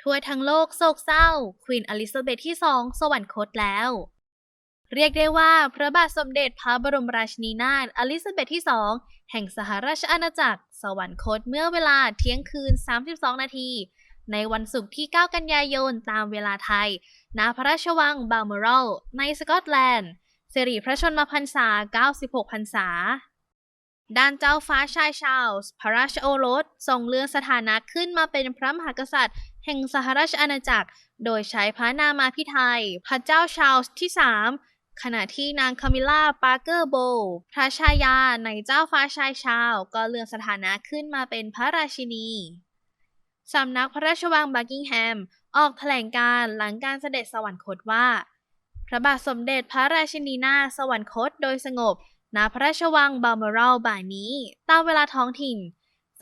ทั่วทั้งโลกโศกเศร้า ควีนอลิซาเบธที่สองสวรรคตแล้ว เรียกได้ว่าพระบาทสมเด็จพระบรมราชินีนาถอลิซาเบธที่สองแห่งสหราชอาณาจักร สวรรคตเมื่อเวลาเที่ยงคืน 32 นาที ในวันศุกร์ที่ 9 กันยายนตามเวลาไทย ณ พระราชวังบาลมอรัลในสกอตแลนด์สิริพระชนมพรรษา 96 พรรษา ด้านเจ้าฟ้าชายชาลส์พระราชโอรสทรงเลื่อนสถานะขึ้นมาเป็นพระมหากษัตริย์ แห่งสหราชอาณาจักร โดยใช้พระนามาพิไทย พระเจ้าชาลส์ที่ 3 ขณะที่นางคามิล่าปาร์เกอร์โบว์พระชายาในเจ้าฟ้าชายชาลก็เลื่อนสถานะขึ้นมาเป็นพระราชินีสำนักพระราชวังบักกิงแฮม ออกแถลงการหลังการเสด็จสวรรคตว่า พระบาทสมเด็จพระราชินีนาถสวรรคตโดยสงบ ณพระราชวังบาลมอรัลบ่ายนี้ ตามเวลาท้องถิ่น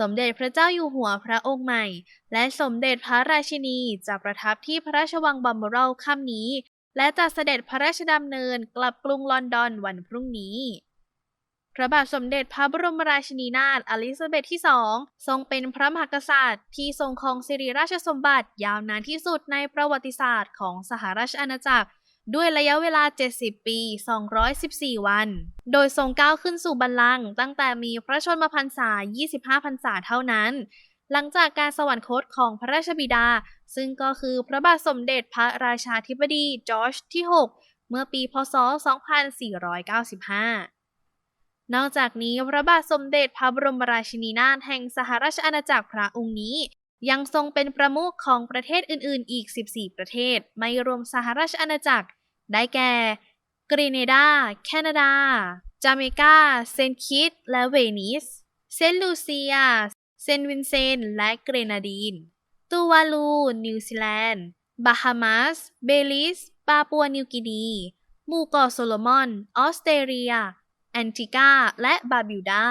สมเด็จพระเจ้าอยู่หัวพระองค์ใหม่ และสมเด็จพระราชินีจะประทับที่พระราชวังบาลมอรัลค่ำนี้ และจะเสด็จพระราชดำเนินกลับกรุงลอนดอนวันพรุ่งนี้พระบาทสมเด็จพระบรมราชินีนาถอลิซาเบธที่สองทรงเป็นพระมหากษัตริย์ ที่ทรงครองสิริราชสมบัติยาวนานที่สุดในประวัติศาสตร์ของสหราชอาณาจักร ด้วยระยะเวลา 70 ปี 214 วัน โดยทรงก้าวขึ้นสู่บัลลังก์ตั้งแต่มีพระชนมพรรษา 25 พรรษาเท่านั้น หลังจากการสวรรคตของพระราชบิดา ซึ่งก็คือพระบาทสมเด็จพระราชาธิบดีจอร์จที่ 6 เมื่อปีพศ 2495 นอกจากนี้พระบาทสมเด็จพระบรมราชินีนาถแห่งสหราชอาณาจักรพระองค์นี้ยังทรงเป็นประมุขของประเทศอื่น ๆ อีก 14 ประเทศ ไม่รวมสหราชอาณาจักร ได้แก่กรีเนดา แคนาดา จาเมกา เซนต์คิตส์และเวนิส เซนต์ลูเซีย เซนต์วินเซนต์และเกรนาดีน ตูวาลู นิวซีแลนด์ บาฮามาส เบลิส ปาปัวนิวกินี หมู่เกาะโซโลมอน ออสเตรเลีย แอนติกา และบาบิวดา